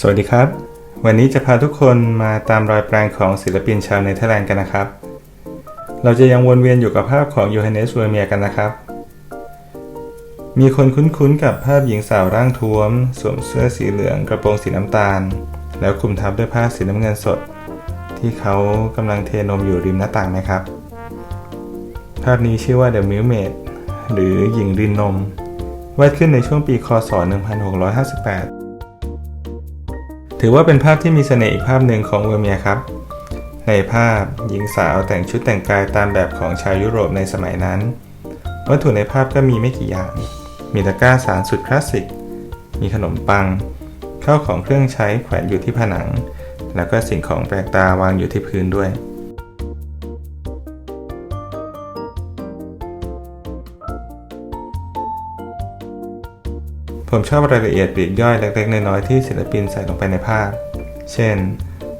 สวัสดีครับ วันนี้จะพาทุกคนมาตามรอยแปลงของศิลปินชาวเนเธอร์แลนด์กันนะครับ เราจะยังวนเวียนอยู่กับภาพของยูฮันเนสเวอร์เมียกันนะครับ มีคนคุ้นๆกับภาพหญิงสาวร่างท้วม สวมเสื้อสีเหลืองกระโปรงสีน้ำตาล แล้วคลุมทับด้วยผ้าสีน้ำเงินสด ที่เขากำลังเทนมอยู่ริมหน้าต่างนะครับ ภาพนี้ชื่อว่า The Milk Maid หรือหญิงรินนมวาดขึ้นในช่วงปีคศ 1658 ถือว่าเป็นภาพที่มีเสน่ห์อีกภาพหนึ่งของเวอร์เมียครับ ในภาพหญิงสาวแต่งชุดแต่งกายตามแบบของชาวยุโรปในสมัยนั้น วัตถุในภาพก็มีไม่กี่อย่าง มีตะกร้าสารสุดคลาสสิก มีขนมปัง ข้าวของเครื่องใช้แขวนอยู่ที่ผนัง แล้วก็สิ่งของแปลกตาวางอยู่ที่พื้นด้วย ผมชอบรายละเอียดปลีกย่อยเล็กๆ น้อยๆที่ศิลปินใส่ลงไปในภาพ เช่น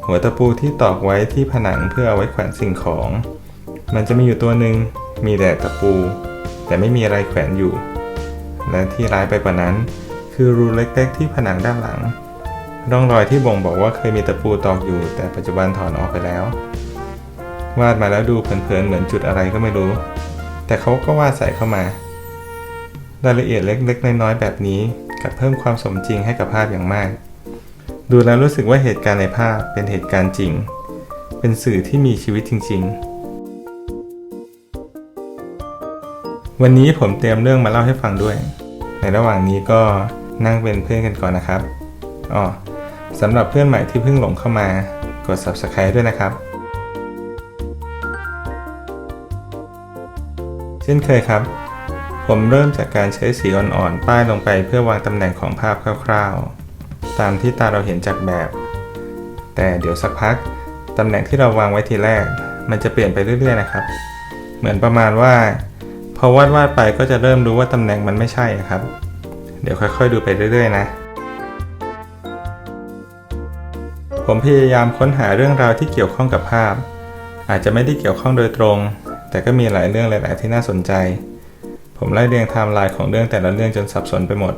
หัวตะปูที่ตอกไว้ที่ผนังเพื่อเอาไว้แขวนสิ่งของ มันจะมีอยู่ตัวหนึ่งมีแต่ตะปู แต่ไม่มีอะไรแขวนอยู่ และที่ร้ายไปกว่านั้น คือรูเล็กๆ ที่ผนังด้านหลัง ร่องรอยที่บ่งบอกว่าเคยมีตะปูตอกอยู่ แต่ปัจจุบันถอนออกไปแล้ว วาดมาแล้วดูเผินๆเหมือนจุดอะไรก็ไม่รู้ แต่เขาก็วาดใส่เข้ามารายละเอียดเล็กๆ น้อยๆ แบบนี้ กับเพิ่มความสมจริงให้กับภาพอย่างมาก ดูแล้วรู้สึกว่าเหตุการณ์ในภาพเป็นเหตุการณ์จริง เป็นสื่อที่มีชีวิตจริง ๆ วันนี้ผมเตรียมเรื่องมาเล่าให้ฟังด้วย ในระหว่างนี้ก็นั่งเป็นเพื่อนกันก่อนนะครับอ๋อสำหรับเพื่อนใหม่ที่เพิ่งหลงเข้ามากด subscribe ด้วยนะครับ เช่นเคยครับ ผมเริ่มจากการใช้สีอ่อนๆป้ายลงไปเพื่อวางตำแหน่งของภาพคร่าวๆ ตามที่ตาเราเห็นจากแบบ แต่เดี๋ยวสักพักตำแหน่งที่เราวางไว้ทีแรก มันจะเปลี่ยนไปเรื่อยๆนะครับ เหมือนประมาณว่า พอวาดวาดๆไปก็จะเริ่มรู้ว่าตำแหน่งมันไม่ใช่ครับ เดี๋ยวค่อยๆดูไปเรื่อยๆ นะ ผมพยายามค้นหาเรื่องราวที่เกี่ยวข้องกับภาพ อาจจะไม่ได้เกี่ยวข้องโดยตรง แต่ก็มีหลายเรื่องหลาย ๆ ที่น่าสนใจ ผมไล่เรียงไทม์ไลน์ของเรื่องแต่ละเรื่องจนสับสนไปหมด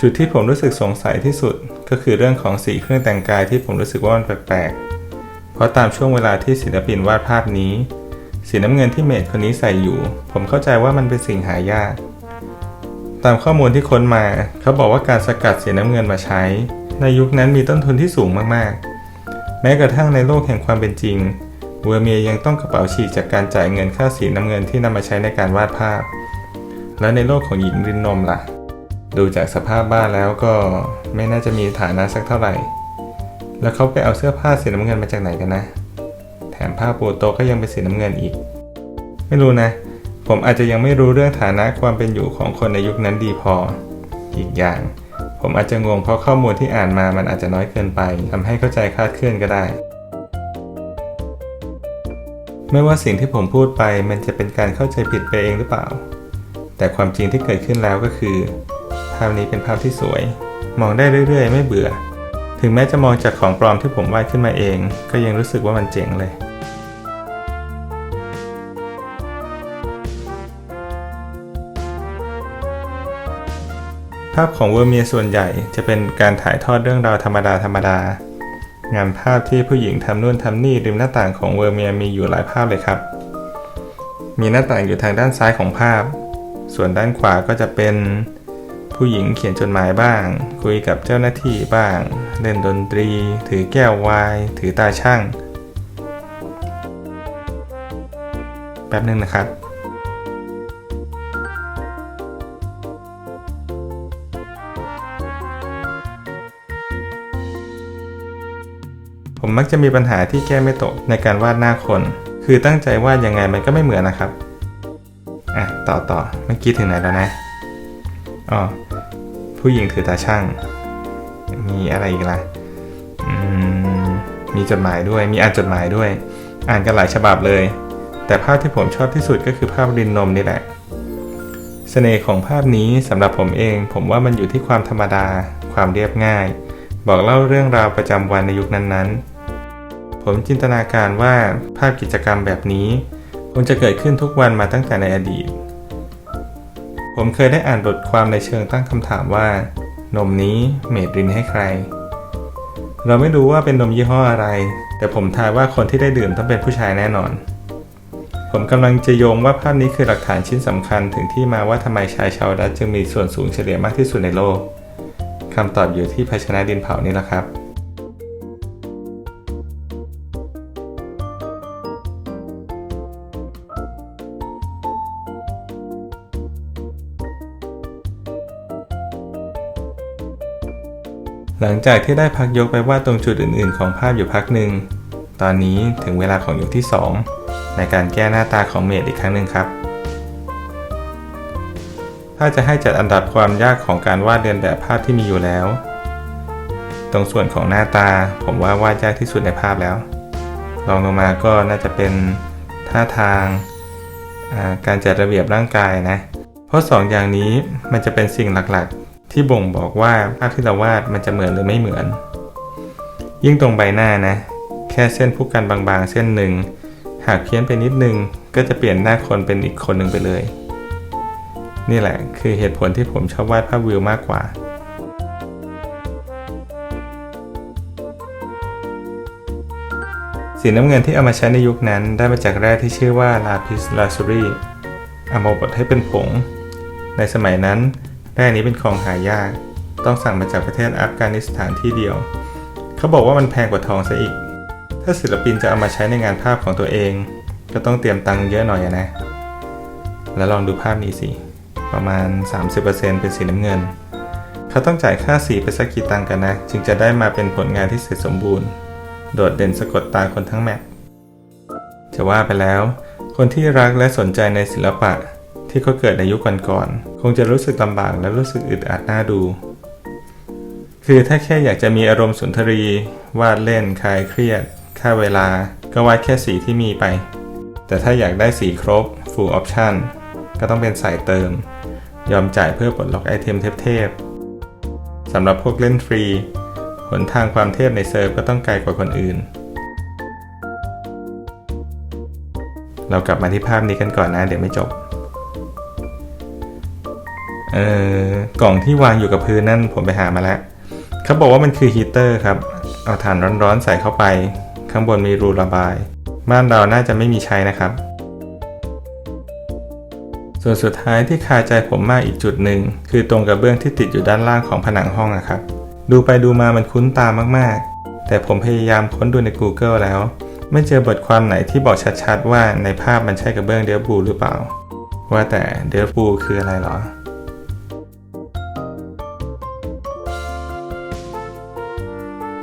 จุดที่ผมรู้สึกสงสัยที่สุดก็คือเรื่องของสีเครื่องแต่งกายที่ผมรู้สึกว่ามันแปลกๆ เพราะตามช่วงเวลาที่ศิลปินวาดภาพนี้ สีน้ำเงินที่เมดคนนี้ใส่อยู่ ผมเข้าใจว่ามันเป็นสิ่งหายาก ตามข้อมูลที่ค้นมา เขาบอกว่าการสกัดสีน้ำเงินมาใช้ ในยุคนั้นมีต้นทุนที่สูงมากๆ แม้กระทั่งในโลกแห่งความเป็นจริง เวอร์เมียยังต้องกระเป๋าฉีกจากการจ่ายเงินค่าสีน้ำเงินที่นำมาใช้ในการวาดภาพ แล้วในโลกของหญิงรินนมล่ะ ดูจากสภาพบ้านแล้วก็ไม่น่าจะมีฐานะสักเท่าไหร่ แล้วเขาไปเอาเสื้อผ้าสีน้ำเงินมาจากไหนกันนะ แถมผ้าปูโต๊ะก็ยังเป็นสีน้ำเงินอีก ไม่รู้นะ ผมอาจจะยังไม่รู้เรื่องฐานะความเป็นอยู่ของคนในยุคนั้นดีพอ อีกอย่าง ผมอาจจะงงเพราะข้อมูลที่อ่านมามันอาจจะน้อยเกินไปทำให้เข้าใจคลาดเคลื่อนก็ได้ ไม่ว่าสิ่งที่ผมพูดไปมันจะเป็นการเข้าใจผิดไปเองหรือเปล่า แต่ความจริงที่เกิดขึ้นแล้วก็คือ ภาพนี้เป็นภาพที่สวย มองได้เรื่อยๆ ไม่เบื่อ ถึงแม้จะมองจากของปลอมที่ผมวาดขึ้นมาเอง ก็ยังรู้สึกว่ามันเจ๋งเลยภาพของเวอร์เมียส่วนใหญ่จะเป็นการถ่ายทอดเรื่องราวธรรมดาธรรมดา งานภาพที่ผู้หญิงทำนู่นทำนี่ริมหน้าต่างของเวอร์เมียมีอยู่หลายภาพเลยครับ มีหน้าต่างอยู่ทางด้านซ้ายของภาพ ส่วนด้านขวาก็จะเป็นผู้หญิงเขียนจดหมายบ้าง คุยกับเจ้าหน้าที่บ้าง เล่นดนตรี ถือแก้วไวน์ถือตาช่าง แป๊บนึงนะครับ มักจะมีปัญหาที่แก้ไม่ตกในการวาดหน้าคน คือตั้งใจวาดยังไงมันก็ไม่เหมือนนะครับ อะ ต่อต่อเมื่อกี้ถึงไหนแล้วนะ อ๋อ ผู้หญิงถือตาช่าง มีอะไรอีกล่ะ อืม มีจดหมายด้วย มีอ่านจดหมายด้วย อ่านกันหลายฉบับเลย แต่ภาพที่ผมชอบที่สุดก็คือภาพรินนมนี่แหละเสน่ห์ของภาพนี้สำหรับผมเอง ผมว่ามันอยู่ที่ความธรรมดา ความเรียบง่าย บอกเล่าเรื่องราวประจำวันในยุคนั้นๆ ผมจินตนาการว่าภาพกิจกรรมแบบนี้คงจะเกิดขึ้นทุกวันมาตั้งแต่ในอดีต ผมเคยได้อ่านบทความในเชิงตั้งคำถามว่า นมนี้เมดรินให้ใคร เราไม่รู้ว่าเป็นนมยี่ห้ออะไร แต่ผมทายว่าคนที่ได้ดื่มต้องเป็นผู้ชายแน่นอน ผมกำลังจะโยงว่าภาพนี้คือหลักฐานชิ้นสำคัญถึงที่มาว่าทำไมชายชาวดัตจึงมีส่วนสูงเฉลี่ยมากที่สุดในโลกคำตอบอยู่ที่ภาชนะดินเผานี่แหละครับ หลังจากที่ได้พักยกไปวาดตรงจุดอื่นๆ ของภาพอยู่พักหนึ่ง ตอนนี้ถึงเวลาของยุคที่ 2 ในการแก้หน้าตาของเมดอีกครั้งหนึ่งครับ ถ้าจะให้จัดอันดับความยากของการวาดเรียนแบบภาพที่มีอยู่แล้ว ตรงส่วนของหน้าตาผมว่าวาดยากที่สุดในภาพแล้ว ลองลงมาก็น่าจะเป็นท่าทางการจัดระเบียบร่างกายนะ เพราะสองอย่างนี้มันจะเป็นสิ่งหลักๆ ที่บ่งบอกว่าภาพที่เราวาดมันจะเหมือนหรือไม่เหมือน ยิ่งตรงใบหน้านะ แค่เส้นผู้กันบางๆ เส้นหนึ่ง หากเพี้ยนไปนิดนึง ก็จะเปลี่ยนหน้าคนเป็นอีกคนหนึ่งไปเลย นี่แหละคือเหตุผลที่ผมชอบวาดภาพวิวมากกว่าสีน้ำเงินที่เอามาใช้ในยุคนั้นได้มาจากแร่ที่ชื่อว่าลาพิสลาซูรีเอามาบดให้เป็นผง ในสมัยนั้น แร่นี้เป็นของหายาก ต้องสั่งมาจากประเทศอัฟกานิสถานที่เดียว เขาบอกว่ามันแพงกว่าทองซะอีก ถ้าศิลปินจะเอามาใช้ในงานภาพของตัวเอง ก็ต้องเตรียมตังค์เยอะหน่อยนะ แล้วลองดูภาพนี้สิ ประมาณ 30%เป็นสีน้ำเงิน เขาต้องจ่ายค่าสีไปสักกี่ตังค์กันนะ จึงจะได้มาเป็นผลงานที่เสร็จสมบูรณ์ โดดเด่นสะกดตาคนทั้งแมปจะว่าไปแล้ว คนที่รักและสนใจในศิลปะ ที่เขาเกิดในยุคก่อนๆคงจะรู้สึกลำบากและรู้สึกอึดอัดน้าดู คือถ้าแค่อยากจะมีอารมณ์สุนทรี วาดเล่นคลายเครียด ค่าเวลา ก็วาดแค่สีที่มีไป แต่ถ้าอยากได้สีครบ full option ก็ต้องเป็นสายเติม ยอมจ่ายเพื่อปลดล็อกไอเทมเทพๆสำหรับพวกเล่นฟรี หนทางความเทพในเซิร์ฟก็ต้องไกลกว่าคนอื่นเรากลับมาที่ภาพนี้กันก่อนนะ เดี๋ยวไม่จบ เอ่อกล่องที่วางอยู่กับพื้นนั่นผมไปหามาแล้วเขาบอกว่ามันคือฮีเตอร์ครับ เอาถ่านร้อนๆใส่เข้าไป ข้างบนมีรูระบาย บ้านเราน่าจะไม่มีใช้นะครับ ส่วนสุดท้ายที่คาใจผมมากอีกจุดหนึ่ง คือตรงกระเบื้องที่ติดอยู่ด้านล่างของผนังห้องอะครับ ดูไปดูมามันคุ้นตามากๆ แต่ผมพยายามค้นดูใน Google แล้ว ไม่เจอบทความไหนที่บอกชัดๆ ว่าในภาพมันใช่กระเบื้องเดฟบูหรือเปล่า ว่าแต่เดฟบูคืออะไรหรอ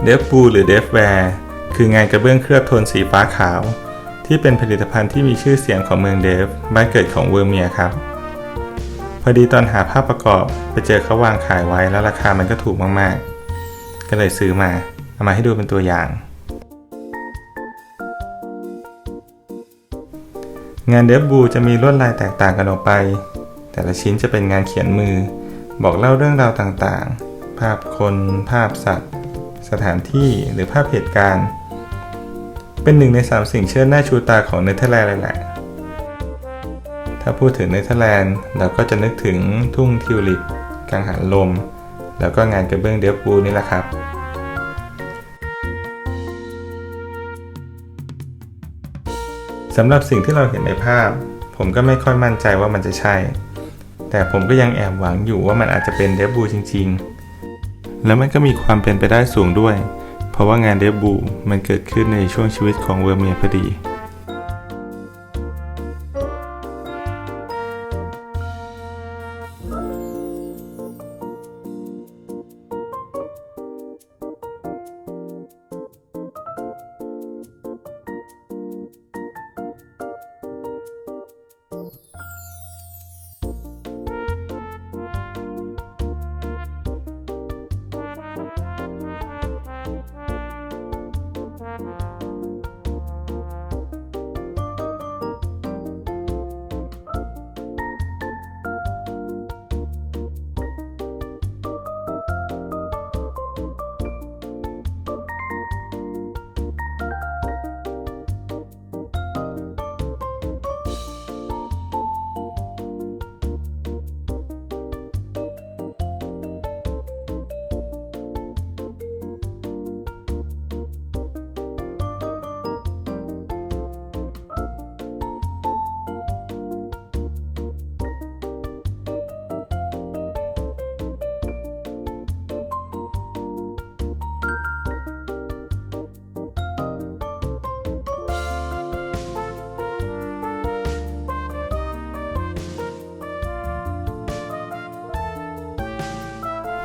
เดฟบูหรือเดฟแวร์คืองานกระเบื้องเคลือบโทนสีฟ้าขาว ที่เป็นผลิตภัณฑ์ที่มีชื่อเสียงของเมืองเดฟบ้านเกิดของเวอร์เมียครับ พอดีตอนหาภาพประกอบไปเจอเขาวางขายไว้แล้วราคามันก็ถูกมากๆ ก็เลยซื้อมา เอามาให้ดูเป็นตัวอย่าง งานเดฟบูจะมีลวดลายแตกต่างกันออกไป แต่ละชิ้นจะเป็นงานเขียนมือ บอกเล่าเรื่องราวต่างๆ ภาพคน ภาพสัตว์ สถานที่หรือภาพเหตุการณ์ เป็นหนึ่งในสามสิ่งเชื่อหน้าชูตาของเนเธอร์แลนด์เลยแหละถ้าพูดถึงเนเธอร์แลนด์เราก็จะนึกถึงทุ่งทิวลิป กังหันลม แล้วก็งานกระเบื้องเดฟบูนี่แหละครับ สำหรับสิ่งที่เราเห็นในภาพ ผมก็ไม่ค่อยมั่นใจว่ามันจะใช่ แต่ผมก็ยังแอบหวังอยู่ว่ามันอาจจะเป็นเดฟบูจริง ๆ และมันก็มีความเป็นไปได้สูงด้วย เพราะว่างานเดบูมันเกิดขึ้นในช่วงชีวิตของเวอร์เมียพอดี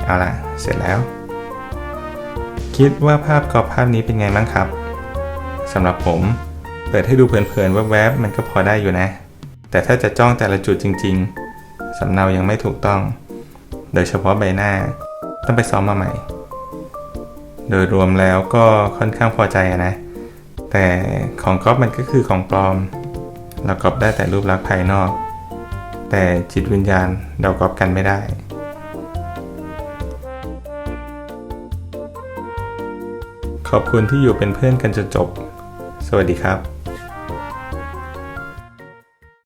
เอาล่ะ เสร็จแล้ว คิดว่าภาพกรอบภาพนี้เป็นไงบ้างครับสำหรับผม เปิดให้ดูเพลินๆแวบๆมันก็พอได้อยู่นะ แต่ถ้าจะจ้องแต่ละจุดจริง ๆสำเนายังไม่ถูกต้อง โดยเฉพาะใบหน้า ต้องไปซ้อมมาใหม่ โดยรวมแล้วก็ค่อนข้างพอใจนะ แต่ของก๊อฟมันก็คือของปลอมเราก๊อปได้แต่รูปลักษณ์ภายนอก แต่จิตวิญญาณเราก๊อปกันไม่ได้ ขอบคุณที่อยู่เป็นเพื่อนกันจนจบ สวัสดีครับ